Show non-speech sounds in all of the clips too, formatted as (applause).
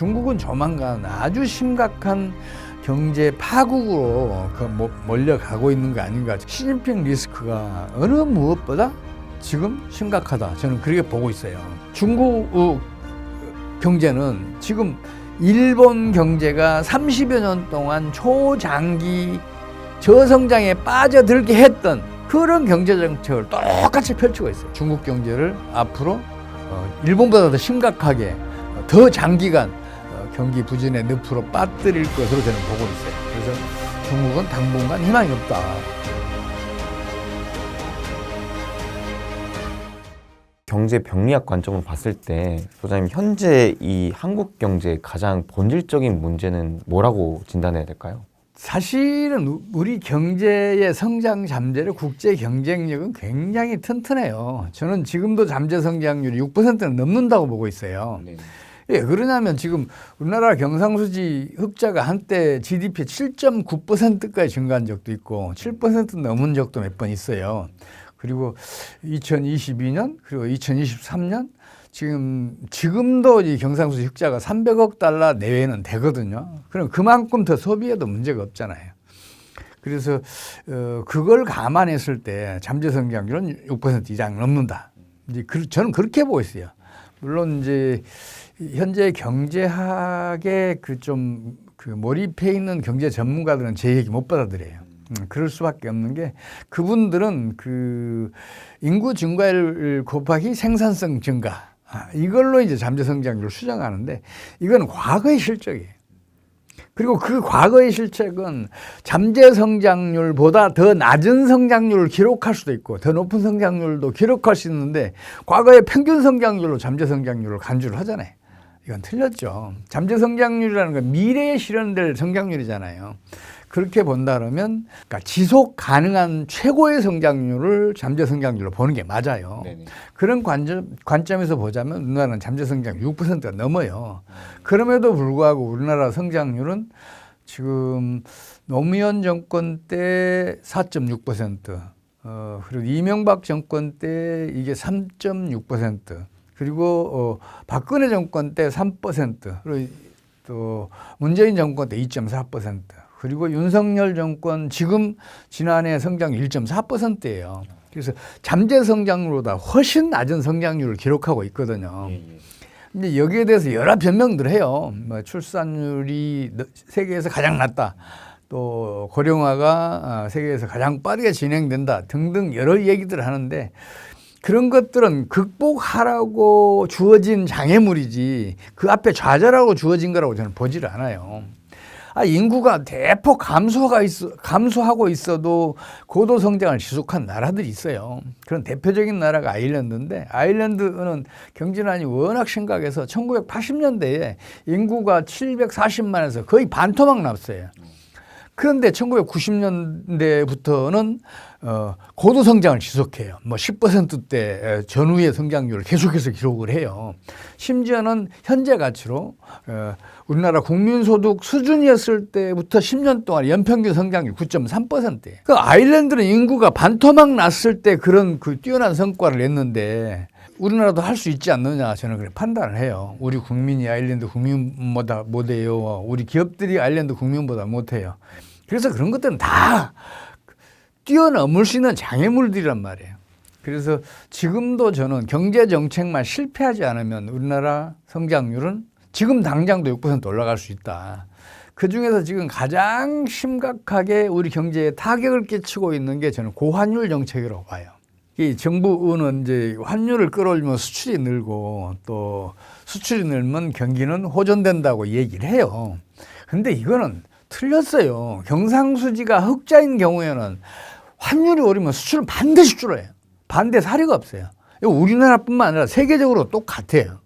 중국은 조만간 아주 심각한 경제 파국으로 그 뭐- 몰려가고 있는 거 아닌가. 시진핑 리스크가 어느 무엇보다 지금 심각하다. 저는 그렇게 보고 있어요. 중국 어, 경제는 지금 일본 경제가 30여 년 동안 초장기 저성장에 빠져들게 했던 그런 경제 정책을 똑같이 펼치고 있어요. 중국 경제를 앞으로 어, 일본보다 더 심각하게 어, 더 장기간 어, 경기 부진의 늪으로 빠뜨릴 것으로 저는 보고 있어요. 그래서 중국은 당분간 희망이 없다. 경제 병리학 관점으로 봤을 때 소장님 현재 이 한국 경제의 가장 본질적인 문제는 뭐라고 진단해야 될까요? 사실은 우- 우리 경제의 성장 잠재력, 국제 경쟁력은 굉장히 튼튼해요. 저는 지금도 잠재 성장률이 6%는 넘는다고 보고 있어요. 예, 그러냐면 지금 우리나라 경상수지 흑자가 한때 GDP 7.9%까지 증가한 적도 있고 7% 넘은 적도 몇 번 있어요. 그리고 2022년 그리고 2023년 지금 지금도 이 경상수지 흑자가 300억 달러 내외는 되거든요. 그럼 그만큼 더 소비해도 문제가 없잖아요. 그래서 어, 그걸 감안했을 때 잠재 성장률은 6% 이상 넘는다. 이제 그, 저는 그렇게 보고 있어요. 물론 이제 현재 경제학에 그 좀 그 몰입해 있는 경제 전문가들은 제 얘기 못 받아들여요. 음, 그럴 수밖에 없는 게 그분들은 그 인구 증가율 곱하기 생산성 증가 아, 이걸로 이제 잠재 성장률을 수정하는데 이건 과거의 실적이에요. 그리고 그 과거의 실책은 잠재 성장률보다 더 낮은 성장률을 기록할 수도 있고 더 높은 성장률도 기록할 수 있는데 과거의 평균 성장률로 잠재 성장률을 간주를 하잖아요. 이건 틀렸죠. 잠재 성장률이라는 건 미래에 실현될 성장률이잖아요. 그렇게 본다 그러면 그러니까 지속 가능한 최고의 성장률을 잠재 성장률로 보는 게 맞아요. 그런 관점, 관점에서 보자면 우리나라는 잠재 성장률 6%가 넘어요. 그럼에도 불구하고 우리나라 성장률은 지금 노무현 정권 때 4.6%, 어, 그리고 이명박 정권 때 이게 3.6%, 그리고 어, 박근혜 정권 때 3%, 그리고 또 문재인 정권 때 2.4%, 그리고 윤석열 정권 지금 지난해 성장률 1.4%예요. 그래서 잠재 성장률보다 훨씬 낮은 성장률을 기록하고 있거든요. 근데 여기에 대해서 여러 변명들 해요. 뭐 출산율이 너- 세계에서 가장 낮다. 또 고령화가 아, 세계에서 가장 빠르게 진행된다 등등 여러 얘기들을 하는데 그런 것들은 극복하라고 주어진 장애물이지 그 앞에 좌절하고 주어진 거라고 저는 보지를 않아요. 아, 인구가 대폭 감소가 있어, 감소하고 있어도 고도 성장을 지속한 나라들이 있어요. 그런 대표적인 나라가 아일랜드인데 아일랜드는 경제난이 워낙 심각해서 1980년대에 인구가 740만에서 거의 반토막 났어요. 그런데 1990년대부터는 어, 고도 성장을 지속해요. 뭐 10%대 전후의 성장률을 계속해서 기록을 해요. 심지어는 현재 가치로 어, 우리나라 국민소득 수준이었을 때부터 10년 동안 연평균 성장률 9.3%예요. 그 아일랜드는 인구가 반토막 났을 때 그런 그 뛰어난 성과를 냈는데 우리나라도 할 수 있지 않느냐 저는 그렇게 판단을 해요. 우리 국민이 아일랜드 국민보다 못해요. 우리 기업들이 아일랜드 국민보다 못해요. 그래서 그런 것들은 다 뛰어넘을 수 있는 장애물들이란 말이에요. 그래서 지금도 저는 경제 정책만 실패하지 않으면 우리나라 성장률은 지금 당장도 6% 올라갈 수 있다. 그 중에서 지금 가장 심각하게 우리 경제에 타격을 끼치고 있는 게 저는 고환율 정책이라고 봐요. 이 정부는 이제 환율을 끌어올리면 수출이 늘고 또 수출이 늘면 경기는 호전된다고 얘기를 해요. 근데 이거는 틀렸어요. 경상수지가 흑자인 경우에는 환율이 오르면 수출은 반드시 줄어요. 반대 사례가 없어요. 우리나라뿐만 아니라 세계적으로 똑같아요.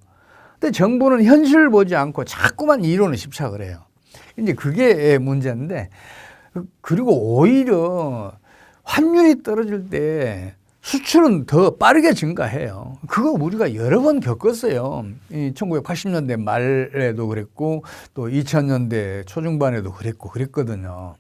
근데 정부는 현실을 보지 않고 자꾸만 이론에 집착을 해요. 이제 그게 문제인데 그리고 오히려 환율이 떨어질 때 수출은 더 빠르게 증가해요. 그거 우리가 여러 번 겪었어요. 이 1980년대 말에도 그랬고 또 2000년대 초중반에도 그랬고 그랬거든요.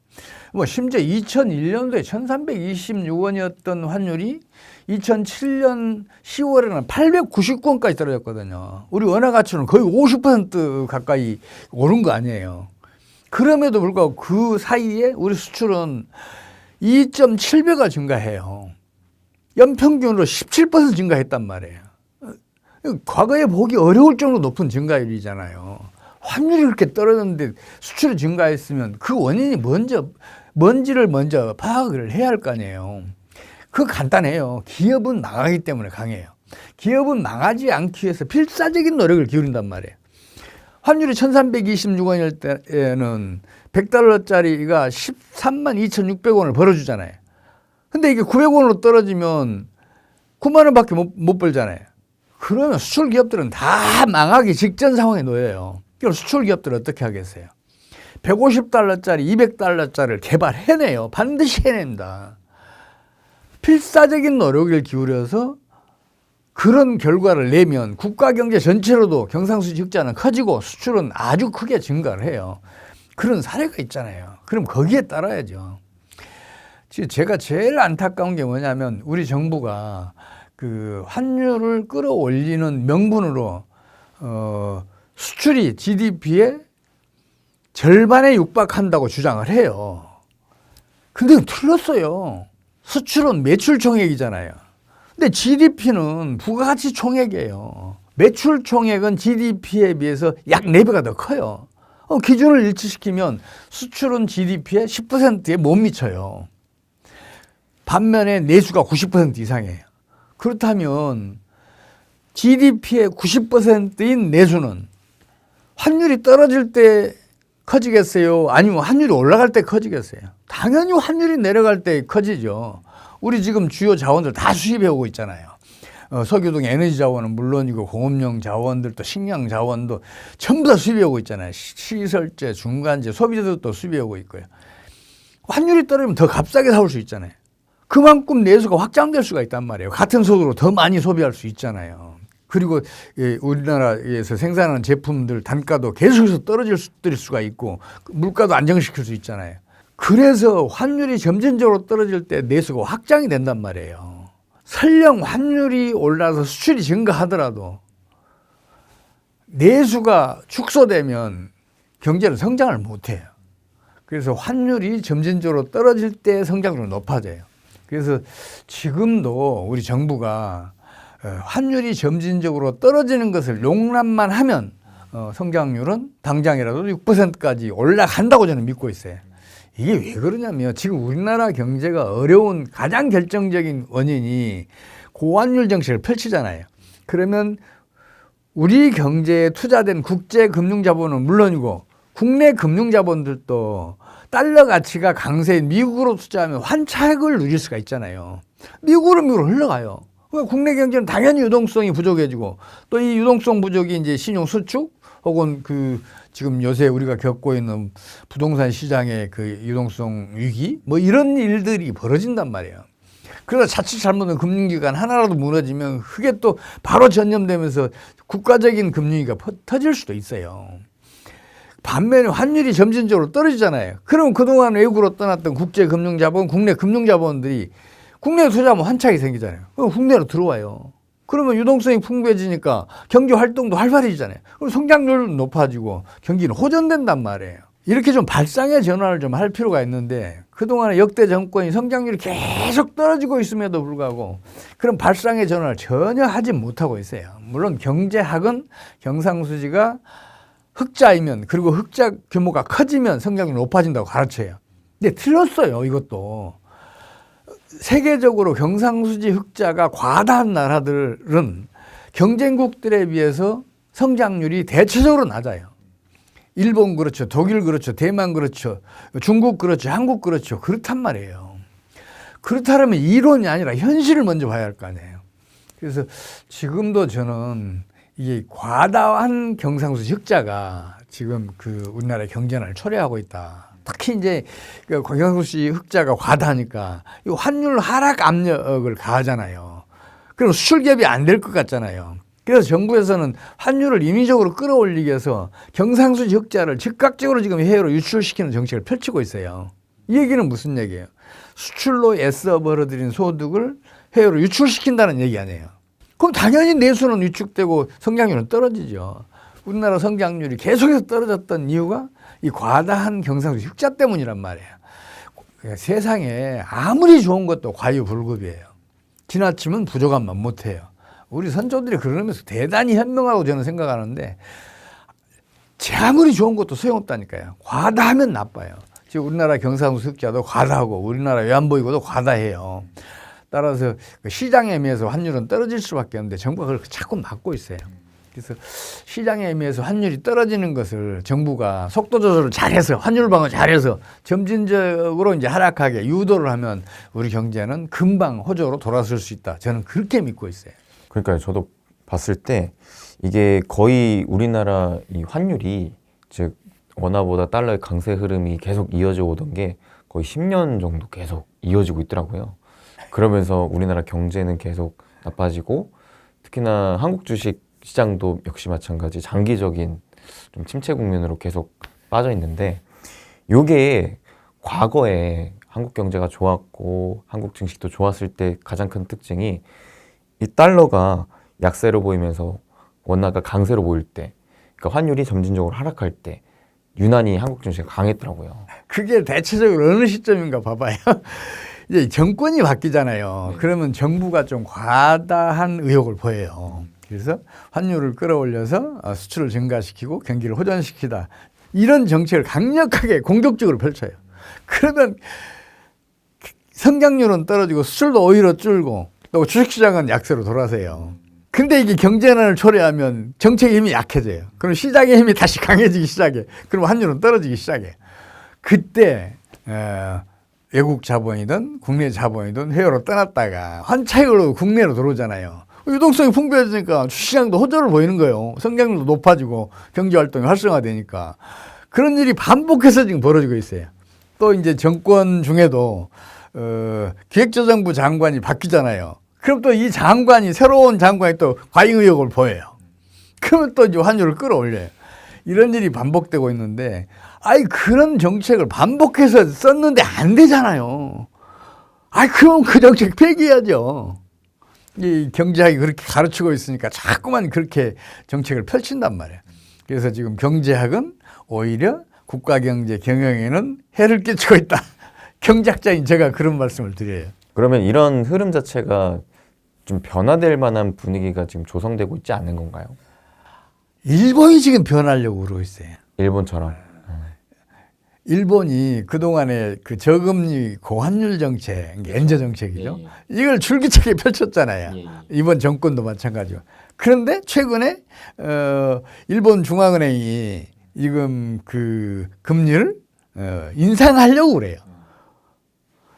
뭐 심지어 2001년도에 1326원이었던 환율이 2007년 10월에는 899원까지 떨어졌거든요. 우리 원화 가치는 거의 50% 가까이 오른 거 아니에요. 그럼에도 불구하고 그 사이에 우리 수출은 2.7배가 증가해요. 연평균으로 17% 증가했단 말이에요. 과거에 보기 어려울 정도로 높은 증가율이잖아요. 환율이 그렇게 떨어졌는데 수출이 증가했으면 그 원인이 먼저 뭔지를 먼저 파악을 해야 할 거 아니에요. 그 간단해요. 기업은 망하기 때문에 강해요. 기업은 망하지 않기 위해서 필사적인 노력을 기울인단 말이에요. 환율이 1326원일 때에는 100달러짜리가 13만 2,600원을 벌어주잖아요. 근데 이게 900원으로 떨어지면 9만 원밖에 못, 못 벌잖아요. 그러면 수출 기업들은 다 망하기 직전 상황에 놓여요. 그럼 수출 기업들은 어떻게 하겠어요? 150달러짜리, 200달러짜리를 개발해내요. 반드시 해낸다. 필사적인 노력을 기울여서 그런 결과를 내면 국가 경제 전체로도 경상수지 흑자는 커지고 수출은 아주 크게 증가를 해요. 그런 사례가 있잖아요. 그럼 거기에 따라야죠. 제가 제일 안타까운 게 뭐냐면 우리 정부가 그 환율을 끌어올리는 명분으로 어 수출이 GDP의 절반에 육박한다고 주장을 해요. 근데 틀렸어요. 수출은 매출 총액이잖아요. 근데 GDP는 부가가치 총액이에요. 매출 총액은 GDP에 비해서 약 4배가 더 커요. 어, 기준을 일치시키면 수출은 GDP의 10%에 못 미쳐요. 반면에 내수가 90% 이상이에요. 그렇다면 GDP의 90%인 내수는 환율이 떨어질 때 커지겠어요? 아니면 환율이 올라갈 때 커지겠어요? 당연히 환율이 내려갈 때 커지죠. 우리 지금 주요 자원들 다 수입해 오고 있잖아요. 어, 석유 등 에너지 자원은 물론이고 공업용 자원들 또 식량 자원도 전부 다 수입해 오고 있잖아요. 시- 시설재, 중간재, 소비자들도 수입해 오고 있고요. 환율이 떨어지면 더 값싸게 사올 수 있잖아요. 그만큼 내수가 확장될 수가 있단 말이에요. 같은 속도로 더 많이 소비할 수 있잖아요. 그리고 예, 우리나라에서 생산하는 제품들 단가도 계속해서 떨어질 수- 수가 있고 물가도 안정시킬 수 있잖아요. 그래서 환율이 점진적으로 떨어질 때 내수가 확장이 된단 말이에요. 설령 환율이 올라서 수출이 증가하더라도 내수가 축소되면 경제는 성장을 못해요. 그래서 환율이 점진적으로 떨어질 때 성장률은 높아져요. 그래서 지금도 우리 정부가 어, 환율이 점진적으로 떨어지는 것을 용납만 하면 어, 성장률은 당장이라도 6%까지 올라간다고 저는 믿고 있어요. 이게 왜 그러냐면 지금 우리나라 경제가 어려운 가장 결정적인 원인이 고환율 정책을 펼치잖아요. 그러면 우리 경제에 투자된 국제 금융 자본은 물론이고 국내 금융 자본들도 달러 가치가 강세인 미국으로 투자하면 환차익을 누릴 수가 있잖아요. 미국으로 미국으로 흘러가요. 국내 경제는 당연히 유동성이 부족해지고 또 이 유동성 부족이 이제 신용 수축 혹은 그 지금 요새 우리가 겪고 있는 부동산 시장의 그 유동성 위기 뭐 이런 일들이 벌어진단 말이에요. 그러다 자칫 잘못된 금융기관 하나라도 무너지면 그게 또 바로 전염되면서 국가적인 금융위기가 퍼- 터질 수도 있어요. 반면에 환율이 점진적으로 떨어지잖아요. 그럼 그동안 외국으로 떠났던 국제 금융자본, 국내 금융자본들이 국내에 투자하면 환차익이 생기잖아요. 그럼 국내로 들어와요. 그러면 유동성이 풍부해지니까 경제 활동도 활발해지잖아요. 그럼 성장률 높아지고 경기는 호전된단 말이에요. 이렇게 좀 발상의 전환을 좀 할 필요가 있는데 그동안에 역대 정권이 성장률이 계속 떨어지고 있음에도 불구하고 그런 발상의 전환을 전혀 하지 못하고 있어요. 물론 경제학은 경상수지가 흑자이면 그리고 흑자 규모가 커지면 성장률이 높아진다고 가르쳐요. 근데 틀렸어요, 이것도. 세계적으로 경상수지 흑자가 과다한 나라들은 경쟁국들에 비해서 성장률이 대체적으로 낮아요. 일본 그렇죠. 독일 그렇죠. 대만 그렇죠. 중국 그렇죠. 한국 그렇죠. 그렇단 말이에요. 그렇다면 이론이 아니라 현실을 먼저 봐야 할 거 아니에요. 그래서 지금도 저는 이게 과다한 경상수지 흑자가 지금 그 우리나라의 경제난을 초래하고 있다. 특히 이제 그 경상수지 흑자가 과다하니까 이 환율 하락 압력을 가하잖아요. 그럼 수출 갭이 안 될 것 같잖아요. 그래서 정부에서는 환율을 인위적으로 끌어올리기 위해서 경상수지 흑자를 즉각적으로 지금 해외로 유출시키는 정책을 펼치고 있어요. 이 얘기는 무슨 얘기예요? 수출로 애써 벌어들인 소득을 해외로 유출시킨다는 얘기 아니에요. 그럼 당연히 내수는 위축되고 성장률은 떨어지죠. 우리나라 성장률이 계속해서 떨어졌던 이유가 이 과다한 경상수지 흑자 때문이란 말이에요. 그러니까 세상에 아무리 좋은 것도 과유불급이에요. 지나치면 부족함만 못해요. 우리 선조들이 그러면서 대단히 현명하고 저는 생각하는데 제 아무리 좋은 것도 소용없다니까요. 과다하면 나빠요. 지금 우리나라 경상수 흑자도 과다하고 우리나라 외환보유고도 과다해요. 따라서 그 시장에 의해서 환율은 떨어질 수밖에 없는데 정부가 그걸 자꾸 막고 있어요. 그래서 시장에 의해서 환율이 떨어지는 것을 정부가 속도 조절을 잘해서 환율 방어 잘해서 점진적으로 이제 하락하게 유도를 하면 우리 경제는 금방 호조로 돌아설 수 있다. 저는 그렇게 믿고 있어요. 그러니까 저도 봤을 때 이게 거의 우리나라 이 환율이 즉 원화보다 달러의 강세 흐름이 계속 이어져 오던 게 거의 10년 정도 계속 이어지고 있더라고요. 그러면서 우리나라 경제는 계속 나빠지고 특히나 한국 주식 시장도 역시 마찬가지 장기적인 좀 침체 국면으로 계속 빠져 있는데 요게 과거에 한국 경제가 좋았고 한국 증시도 좋았을 때 가장 큰 특징이 이 달러가 약세로 보이면서 원화가 강세로 보일 때, 그러니까 환율이 점진적으로 하락할 때 유난히 한국 증시가 강했더라고요. 그게 대체적으로 어느 시점인가 봐봐요. 이제 정권이 바뀌잖아요. 그러면 정부가 좀 과다한 의욕을 보여요. 그래서 환율을 끌어올려서 어, 수출을 증가시키고 경기를 호전시키다. 이런 정책을 강력하게 공격적으로 펼쳐요. 그러면 성장률은 떨어지고 수출도 오히려 줄고 또 주식시장은 약세로 돌아서요. 근데 이게 경제난을 초래하면 정책의 힘이 약해져요. 그럼 시장의 힘이 다시 강해지기 시작해. 그럼 환율은 떨어지기 시작해. 그때 어, 외국 자본이든 국내 자본이든 해외로 떠났다가 환차익으로 국내로 들어오잖아요. 유동성이 풍부해지니까 주시장도 호조를 보이는 거예요. 성장률도 높아지고 경제 활동이 활성화되니까 그런 일이 반복해서 지금 벌어지고 있어요. 또 이제 정권 중에도 어, 기획재정부 장관이 바뀌잖아요. 그럼 또 이 장관이 새로운 장관이 또 과잉 의욕을 보여요. 그러면 또 이제 환율을 끌어올려요. 이런 일이 반복되고 있는데, 아이 그런 정책을 반복해서 썼는데 안 되잖아요. 아이 그럼 그 정책 폐기해야죠. 이 경제학이 그렇게 가르치고 있으니까 자꾸만 그렇게 정책을 펼친단 말이에요. 그래서 지금 경제학은 오히려 국가 경제 경영에는 해를 끼치고 있다. (laughs) 경제학자인 제가 그런 말씀을 드려요. 그러면 이런 흐름 자체가 좀 변화될 만한 분위기가 지금 조성되고 있지 않는 건가요? 일본이 지금 변하려고 그러고 있어요. 일본처럼. 일본이 그동안에 그 저금리 고환율 정책, 엔저 정책이죠. 예, 이걸 줄기차게 펼쳤잖아요. 예, 예. 이번 정권도 마찬가지고. 그런데 최근에 어 일본 중앙은행이 지금 그 금리를 어 인상하려고 그래요.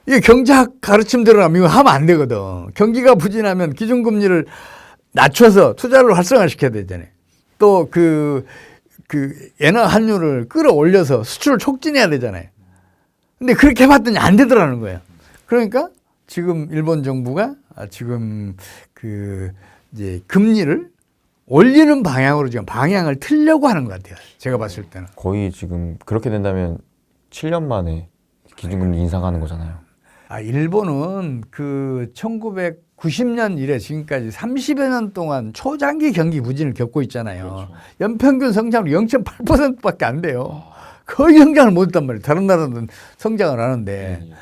이게 경제학 가르침대로라면 이거 하면 안 되거든. 경기가 부진하면 기준금리를 낮춰서 투자를 활성화시켜야 되잖아요. 또 그, 그, 엔화 환율을 끌어올려서 수출을 촉진해야 되잖아요. 근데 그렇게 해봤더니 안 되더라는 거예요. 그러니까 지금 일본 정부가 아, 지금 그, 이제 금리를 올리는 방향으로 지금 방향을 틀려고 하는 것 같아요. 제가 봤을 때는. 거의 지금 그렇게 된다면 7년 만에 기준금리 인상하는 거잖아요. 아, 일본은 그 1990년 이래 지금까지 30여 년 동안 초장기 경기 부진을 겪고 있잖아요. 그렇죠. 연평균 성장률 0.8%밖에 안 돼요. 거의 성장을 못 했단 말이에요. 다른 나라는 성장을 하는데. 예, 예.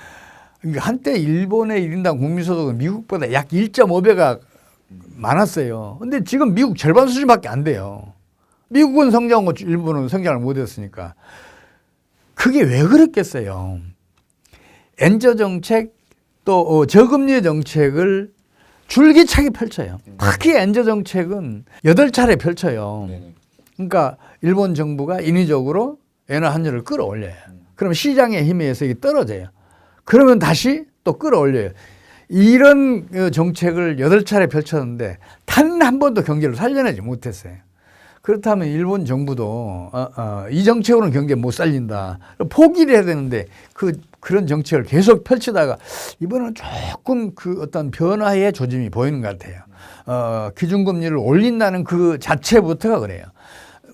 그러니까 한때 일본의 일인당 국민소득은 미국보다 약 1.5배가 많았어요. 근데 지금 미국 절반 수준밖에 안 돼요. 미국은 성장하고 일본은 성장을 못 했으니까. 그게 왜 그랬겠어요? 엔저 정책 또 어, 저금리 정책을 줄기차게 펼쳐요. 특히 엔저 정책은 여덟 차례 펼쳐요. 네네. 그러니까 일본 정부가 인위적으로 엔화 환율을 끌어올려요. 그럼 시장의 힘에 의해서 이게 떨어져요. 그러면 다시 또 끌어올려요. 이런 어, 정책을 여덟 차례 펼쳤는데 단 한 번도 경제를 살려내지 못했어요. 그렇다면 일본 정부도 어, 어, 이 정책으로는 경제 못 살린다. 포기를 해야 되는데 그 그런 정책을 계속 펼치다가 이번은 조금 그 어떤 변화의 조짐이 보이는 것 같아요. 어, 기준금리를 올린다는 그 자체부터가 그래요.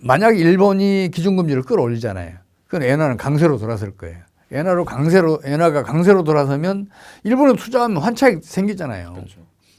만약 일본이 기준금리를 끌어올리잖아요. 그건 엔화는 강세로 돌아설 거예요. 엔화로 강세로 엔화가 강세로 돌아서면 일본에 투자하면 환차익 생기잖아요.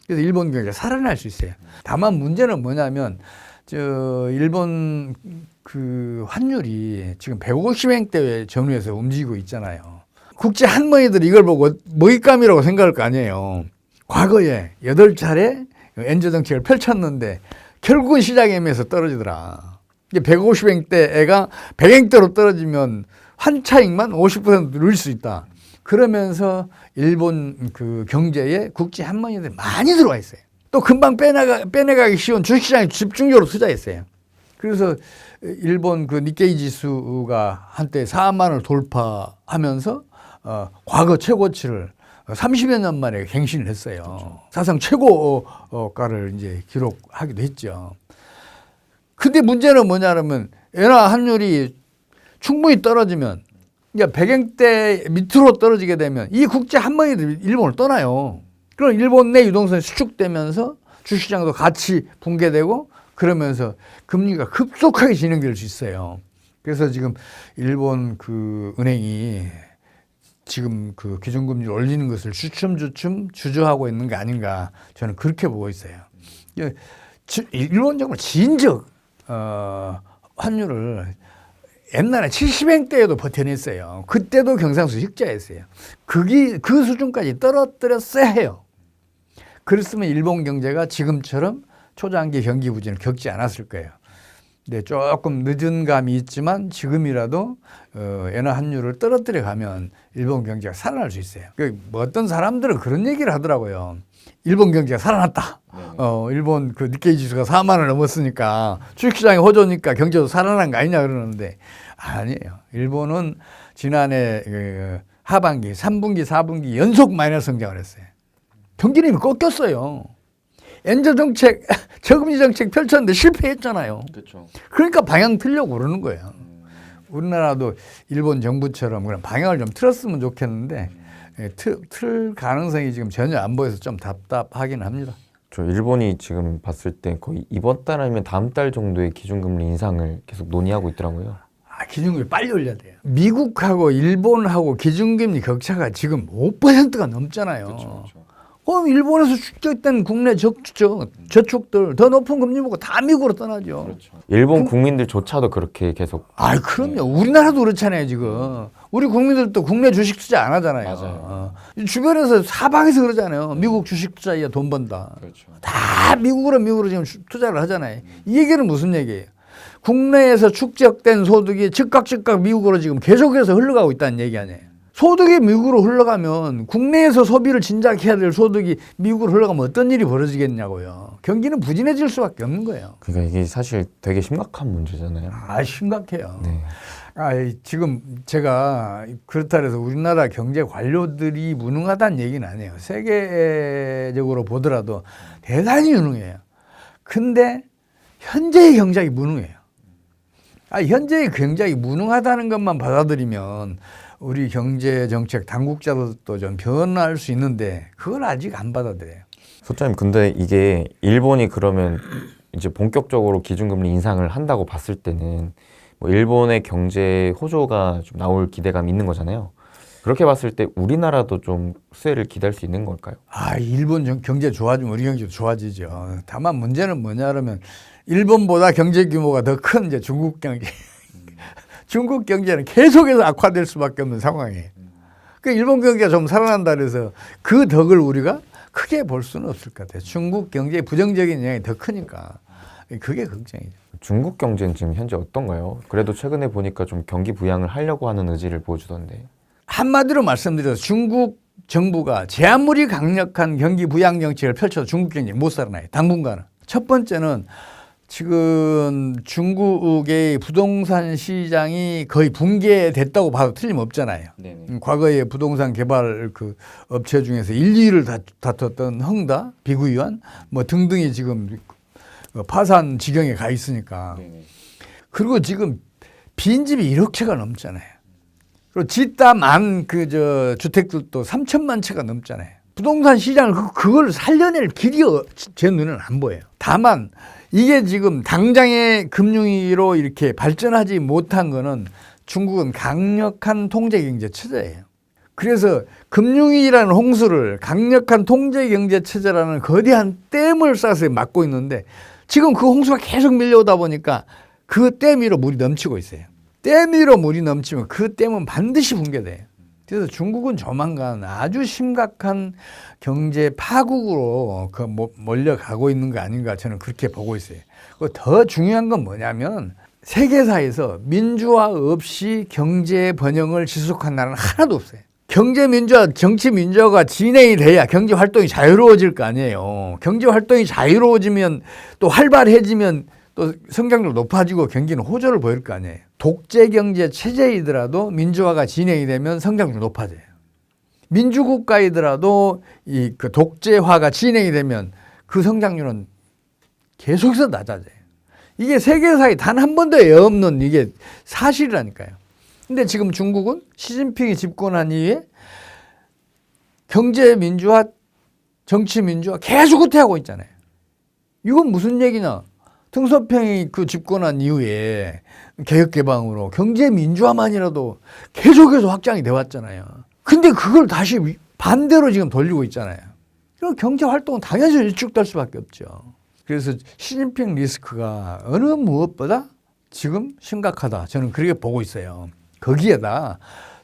그래서 일본 경제가 살아날 수 있어요. 다만 문제는 뭐냐면 저 일본 그 환율이 지금 150행대 전후에서 움직이고 있잖아요. 국제 한머니들이 이걸 보고 먹잇감이라고 생각할 거 아니에요. 과거에 여덟 차례 엔저 정책을 펼쳤는데 결국은 시장 애매해서 떨어지더라. 이게 150행대가 100행대로 떨어지면 환차익만 50% 누릴 수 있다. 그러면서 일본 그 경제에 국제 한머니들이 많이 들어와 있어요. 또 금방 빼내가, 빼내가기 쉬운 주식시장에 집중적으로 투자했어요. 그래서 일본 그 니케이 지수가 한때 4만 원을 돌파하면서 어, 과거 최고치를 30여 년 만에 갱신을 했어요. 사상 최고가를 이제 기록하기도 했죠. 근데 문제는 뭐냐면 엔화 환율이 충분히 떨어지면 이제 백행대 밑으로 떨어지게 되면 이 국제 한머니들이 일본을 떠나요. 그럼 일본 내 유동성이 수축되면서 주시장도 같이 붕괴되고 그러면서 금리가 급속하게 진행될 수 있어요. 그래서 지금 일본 그 은행이 지금 그 기준금리를 올리는 것을 주춤주춤 주저하고 있는 게 아닌가 저는 그렇게 보고 있어요. 예, 지- 일본 정부 진적 어, 환율을 옛날에 70행 때에도 버텨냈어요. 그때도 경상수 흑자였어요. 그게 그 수준까지 떨어뜨렸어야 해요. 그랬으면 일본 경제가 지금처럼 초장기 경기 부진을 겪지 않았을 거예요. 네, 조금 늦은 감이 있지만 지금이라도 어, 엔화 환율을 떨어뜨려 가면 일본 경제가 살아날 수 있어요. 그 뭐 어떤 사람들은 그런 얘기를 하더라고요. 일본 경제가 살아났다. 어, 일본 그 니케이 지수가 4만 원 넘었으니까 주식시장이 호조니까 경제도 살아난 거 아니냐 그러는데 아니에요. 일본은 지난해 그 하반기, 3분기, 4분기 연속 마이너스 성장을 했어요. 경기는 이미 꺾였어요. 엔저 정책, (laughs) 저금리 정책 펼쳤는데 실패했잖아요. 그렇죠. 그러니까 방향 틀려고 그러는 거예요. 우리나라도 일본 정부처럼 그런 방향을 좀 틀었으면 좋겠는데 예, 틀, 틀 가능성이 지금 전혀 안 보여서 좀 답답하긴 합니다. 저 일본이 지금 봤을 때 거의 이번 달 아니면 다음 달 정도의 기준금리 인상을 계속 논의하고 있더라고요. 아, 기준금리 빨리 올려야 돼요. 미국하고 일본하고 기준금리 격차가 지금 5%가 넘잖아요. 그 럼 일본에서 축적된 국내 적축, 저축들 더 높은 금리 보고 다 미국으로 떠나죠. 일본 국민들조차도 그렇게 계속 아, 그럼요. 우리나라도 그렇잖아요, 지금. 우리 국민들도 국내 주식 투자 안 하잖아요. 맞아요. 어. 주변에서 사방에서 그러잖아요. 미국 주식 투자에 돈 번다. 그렇죠. 다 미국으로 미국으로 지금 주- 투자를 하잖아요. 이 얘기는 무슨 얘기예요? 국내에서 축적된 소득이 즉각 즉각 미국으로 지금 계속해서 흘러가고 있다는 얘기 아니에요. 소득이 미국으로 흘러가면 국내에서 소비를 진작 해야 될 소득이 미국으로 흘러가면 어떤 일이 벌어지겠냐고요. 경기는 부진해질 수밖에 없는 거예요. 그러니까 이게 사실 되게 심각한 문제잖아요. 아 심각해요. 네. 아, 이 지금 제가 그렇다 해서 우리나라 경제 관료들이 무능하다는 얘기는 아니에요. 세계적으로 보더라도 대단히 유능해요. 근데 현재의 경작이 무능해요. 아, 현재의 경작이 무능하다는 것만 받아들이면 우리 경제 정책 당국자들도 좀 변할 수 있는데 그걸 아직 안 받아들여요. 소장님 근데 이게 일본이 그러면 이제 본격적으로 기준금리 인상을 한다고 봤을 때는 뭐 일본의 경제 호조가 좀 나올 기대감이 있는 거잖아요. 그렇게 봤을 때 우리나라도 좀 수혜를 기대할 수 있는 걸까요? 아, 일본 정- 경제 좋아지면 우리 경제도 좋아지죠. 다만 문제는 뭐냐면 일본보다 경제 규모가 더 큰 이제 중국 경제. 중국 경제는 계속해서 악화될 수밖에 없는 상황이에요. 그 일본 경제가 좀 살아난다 그래서 그 덕을 우리가 크게 볼 수는 없을 것 같아요. 중국 경제의 부정적인 영향이 더 크니까 그게 걱정이죠. 중국 경제는 지금 현재 어떤가요? 그래도 최근에 보니까 좀 경기 부양을 하려고 하는 의지를 보여주던데. 한마디로 말씀드려서 중국 정부가 제 아무리 강력한 경기 부양 정책을 펼쳐도 중국 경제 못 살아나요. 당분간은. 첫 번째는 지금 중국의 부동산 시장이 거의 붕괴됐다고 봐도 틀림없잖아요. 음, 과거에 부동산 개발 그 업체 중에서 1, 2위를 다, 다퉜던 흥다, 비구이완 뭐 등등이 지금 어, 파산 지경에 가 있으니까. 그리고 지금 빈집이 1억 채가 넘잖아요. 그리고 짓다만 그 저 주택들도 3천만 채가 넘잖아요. 부동산 시장을 그, 그걸 살려낼 길이 어- 제 눈에는 안 보여요. 다만 이게 지금 당장의 금융위로 이렇게 발전하지 못한 거는 중국은 강력한 통제 경제 체제예요. 그래서 금융위라는 홍수를 강력한 통제 경제 체제라는 거대한 댐을 쌓아서 막고 있는데 지금 그 홍수가 계속 밀려오다 보니까 그 댐 위로 물이 넘치고 있어요. 댐 위로 물이 넘치면 그 댐은 반드시 붕괴돼요. 그래서 중국은 조만간 아주 심각한 경제 파국으로 그 모- 몰려가고 있는 거 아닌가 저는 그렇게 보고 있어요. 더 중요한 건 뭐냐면 세계사에서 민주화 없이 경제 번영을 지속한 나라는 하나도 없어요. 경제 민주화, 정치 민주화가 진행이 돼야 경제 활동이 자유로워질 거 아니에요. 경제 활동이 자유로워지면 또 활발해지면 또 성장률 높아지고 경기는 호조를 보일 거 아니에요. 독재 경제 체제이더라도 민주화가 진행이 되면 성장률 높아져요. 민주국가이더라도 이 그 독재화가 진행이 되면 그 성장률은 계속해서 낮아져요. 이게 세계사에 단 한 번도 없는 이게 사실이라니까요. 근데 지금 중국은 시진핑이 집권한 이후에 경제 민주화, 정치 민주화 계속 후퇴하고 있잖아요. 이건 무슨 얘기냐? 등소평이 그 집권한 이후에 개혁 개방으로 경제 민주화만이라도 계속해서 확장이 돼 왔잖아요. 근데 그걸 다시 위- 반대로 지금 돌리고 있잖아요. 그럼 경제 활동은 당연히 일축될 수밖에 없죠. 그래서 시진핑 리스크가 어느 무엇보다 지금 심각하다. 저는 그렇게 보고 있어요. 거기에다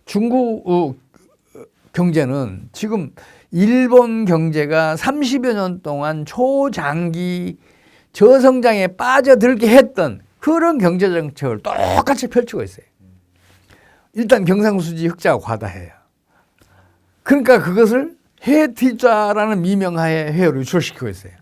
중국 어, 경제는 지금 일본 경제가 30여 년 동안 초장기 저성장에 빠져들게 했던 그런 경제 정책을 똑같이 펼치고 있어요. 일단 경상수지 흑자가 과다해요. 그러니까 그것을 해외 투자라는 미명하에 해외로 유출시키고 있어요.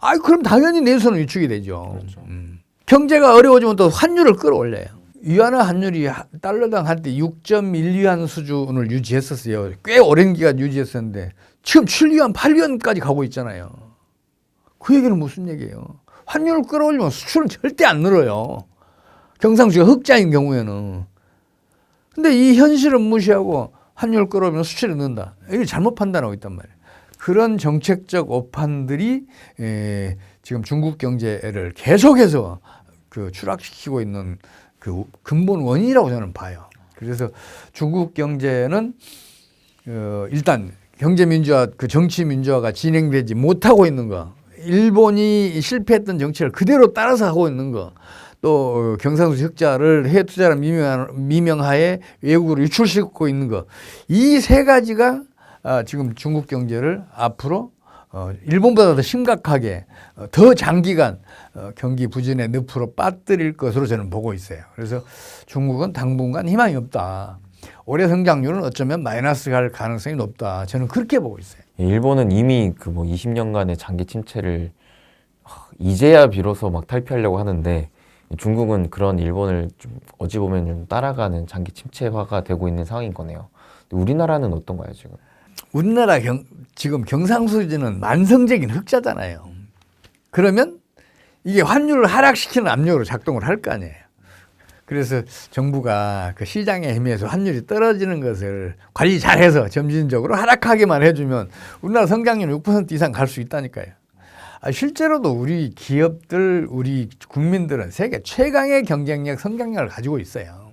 아이 그럼 당연히 내수는 유축이 되죠. 음. 경제가 어려워지면 또 환율을 끌어올려요. 위안화 환율이 하- 달러당 한때 6.1위안 수준을 유지했었어요. 꽤 오랜 기간 유지했었는데 지금 7위안, 8위안까지 가고 있잖아요. 그 얘기는 무슨 얘기예요? 환율을 끌어올리면 수출은 절대 안 늘어요. 경상수지가 흑자인 경우에는. 근데 이 현실은 무시하고 환율 끌어오면 수출이 는다. 이게 잘못 판단하고 있단 말이에요. 그런 정책적 오판들이 에, 지금 중국 경제를 계속해서 그 추락시키고 있는 그 근본 원인이라고 저는 봐요. 그래서 중국 경제는 어, 일단 경제 민주화, 그 정치 민주화가 진행되지 못하고 있는 거, 일본이 실패했던 정책을 그대로 따라서 하고 있는 거, 또 경상수 흑자를 해외 투자를 미명, 미명하에 외국으로 유출시키고 있는 거, 이세 가지가 아, 지금 중국 경제를 앞으로 어, 일본보다 더 심각하게 어, 더 장기간 어, 경기 부진의 늪으로 빠뜨릴 것으로 저는 보고 있어요. 그래서 중국은 당분간 희망이 없다. 올해 성장률은 어쩌면 마이너스 갈 가능성이 높다. 저는 그렇게 보고 있어요. 일본은 이미 그 뭐 20년간의 장기 침체를 하, 이제야 비로소 막 탈피하려고 하는데 중국은 그런 일본을 좀 어찌 보면 좀 따라가는 장기 침체화가 되고 있는 상황인 거네요. 우리나라는 어떤가요 지금? 우리나라 경, 지금 경상수지는 만성적인 흑자잖아요. 그러면 이게 환율을 하락시키는 압력으로 작동을 할 거 아니에요. 그래서 정부가 그 시장에 힘에서 환율이 떨어지는 것을 관리 잘해서 점진적으로 하락하게만 해주면 우리나라 성장률 6% 이상 갈 수 있다니까요. 아, 실제로도 우리 기업들, 우리 국민들은 세계 최강의 경쟁력, 성장력을 가지고 있어요.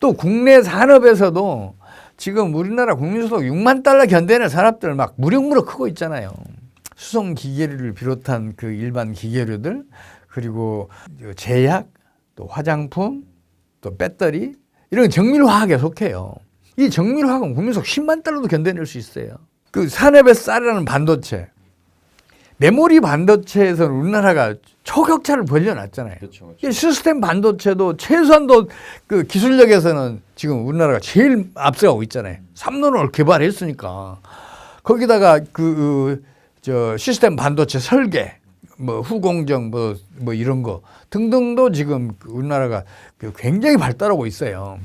또 국내 산업에서도 지금 우리나라 국민소득 6만 달러 견뎌내는 산업들 막 무럭무럭 크고 있잖아요. 수송 기계류를 비롯한 그 일반 기계류들 그리고 제약 또 화장품 또 배터리 이런 정밀화학에 속해요. 이 정밀화학은 국민소득 10만 달러도 견뎌낼 수 있어요. 그 산업에 쌀이라는 반도체 메모리 반도체에서는 우리나라가 초격차를 벌려놨잖아요. 그렇죠. 이 시스템 반도체도 최소한도 그 기술력에서는 지금 우리나라가 제일 앞서가고 있잖아요. 삼론을 개발했으니까 거기다가 그 저 시스템 반도체 설계 뭐 후공정 뭐 뭐 이런 거 등등도 지금 그 우리나라가 그 굉장히 발달하고 있어요.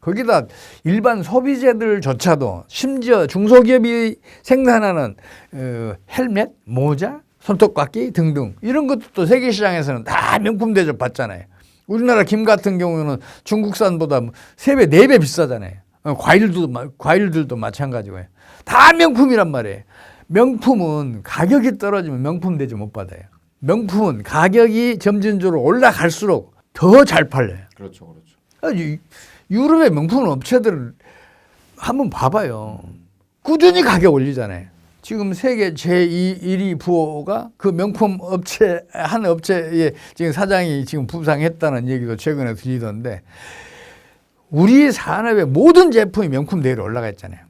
거기다 일반 소비재들조차도 심지어 중소기업이 생산하는 어, 헬멧, 모자, 손톱깎이 등등 이런 것도 또 세계 시장에서는 다 명품 대접 받잖아요. 우리나라 김 같은 경우는 중국산보다 뭐세 배, 네 배 비싸잖아요. 어, 과일도 마- 과일들도 마찬가지고요. 다 명품이란 말이에요. 명품은 가격이 떨어지면 명품 대접 못 받아요. 명품은 가격이 점진적으로 올라갈수록 더 잘 팔려요. 그렇죠, 그렇죠. 아, 유- 유럽의 명품 업체들을 한번 봐봐요. 꾸준히 가격 올리잖아요. 지금 세계 제2, 1위 부호가 그 명품 업체, 한 업체의 지금 사장이 지금 부상했다는 얘기도 최근에 들리던데 우리 산업의 모든 제품이 명품 대회로 올라가 있잖아요.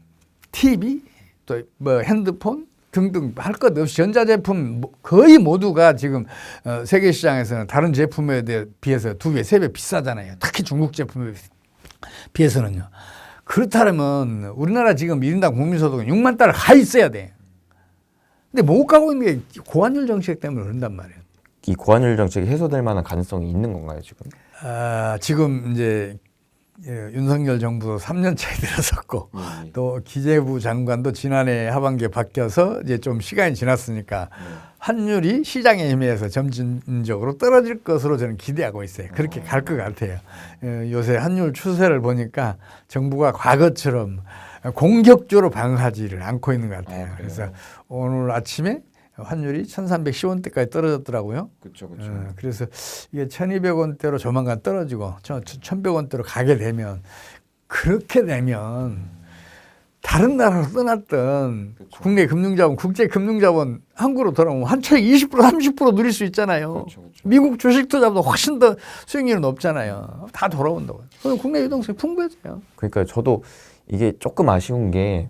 TV, 또 뭐 핸드폰 등등 할 것 없이 전자제품 뭐 거의 모두가 지금 어, 세계 시장에서는 다른 제품에 대해 비해서 두 배, 세 배 비싸잖아요. 특히 중국 제품에 비해서는요. 그렇다면 우리나라 지금 1인당 국민소득은 6만 달러 가 있어야 돼. 근데 못 가고 있는 게 고환율 정책 때문에 그런단 말이에요. 이 고환율 정책이 해소될 만한 가능성이 있는 건가요, 지금? 아, 지금 이제 예, 윤석열 정부 3년 차에 (laughs) 들어섰고 음. 또 기재부 장관도 지난해 하반기에 바뀌어서 이제 좀 시간이 지났으니까 환율이 시장에 힘에서 점진적으로 떨어질 것으로 저는 기대하고 있어요. 그렇게 갈 것 같아요. 어, 요새 환율 추세를 보니까 정부가 과거처럼 공격적으로 방어하지를 않고 있는 것 같아요. 아? 그래서 오늘 아침에 환율이 1,310원대까지 떨어졌더라고요. 그렇죠, 어, 그래서 이게 1,200원대로 조만간 떨어지고 1,100원대로 가게 되면 그렇게 되면 다른 나라로 떠났던 그렇죠. 국내 금융자본, 국제 금융자본 한국으로 돌아오면 한 차익 20% 30% 누릴 수 있잖아요. 그렇죠, 그렇죠. 미국 주식 투자보다 훨씬 더 수익률이 높잖아요. 다 돌아온다고요. 그럼 국내 유동성이 풍부해져요. 그러니까 저도 이게 조금 아쉬운 게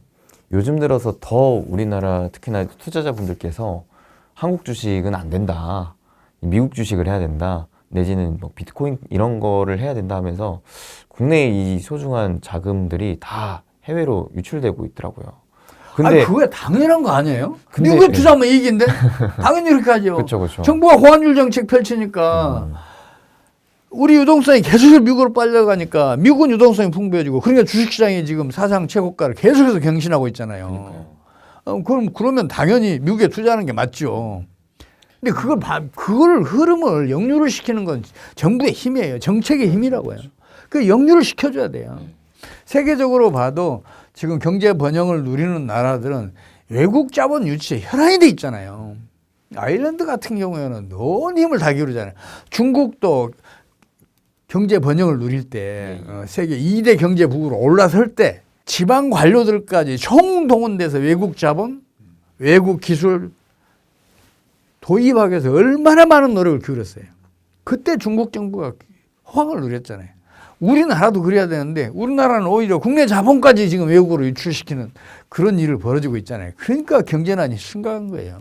요즘 들어서 더 우리나라 특히나 투자자분들께서 한국 주식은 안 된다. 미국 주식을 해야 된다. 내지는 뭐 비트코인 이런 거를 해야 된다 하면서 국내 이 소중한 자금들이 다 해외로 유출되고 있더라고요. 근데 아니 그게 당연한 거 아니에요? 근데- 미국에 투자하면 이익인데 당연히 그렇게 하죠. (laughs) 그렇죠, 그렇죠. 정부가 호환율 정책 펼치니까 음. 우리 유동성이 계속 미국으로 빨려가니까 미국은 유동성이 풍부해지고 그러니까 주식시장이 지금 사상 최고가를 계속해서 경신하고 있잖아요. 어, 그럼 그러면 당연히 미국에 투자하는 게 맞죠. 근데 그걸 봐, 그걸 흐름을 역류를 시키는 건 정부의 힘이에요. 정책의 힘이라고요. 그 역류를 시켜줘야 돼요. 세계적으로 봐도 지금 경제 번영을 누리는 나라들은 외국 자본 유치에 혈안이 돼 있잖아요. 아일랜드 같은 경우에는 온 힘을 다 기울이잖아요. 중국도 경제 번영을 누릴 때 어, 세계 2대 경제국으로 올라설 때 지방 관료들까지 총동원돼서 외국 자본, 외국 기술 도입하기 위해서 얼마나 많은 노력을 기울였어요. 그때 중국 정부가 호황을 누렸잖아요. 우리나라도 그래야 되는데 우리나라는 오히려 국내 자본까지 지금 외국으로 유출시키는 그런 일을 벌어지고 있잖아요. 그러니까 경제난이 심각한 거예요.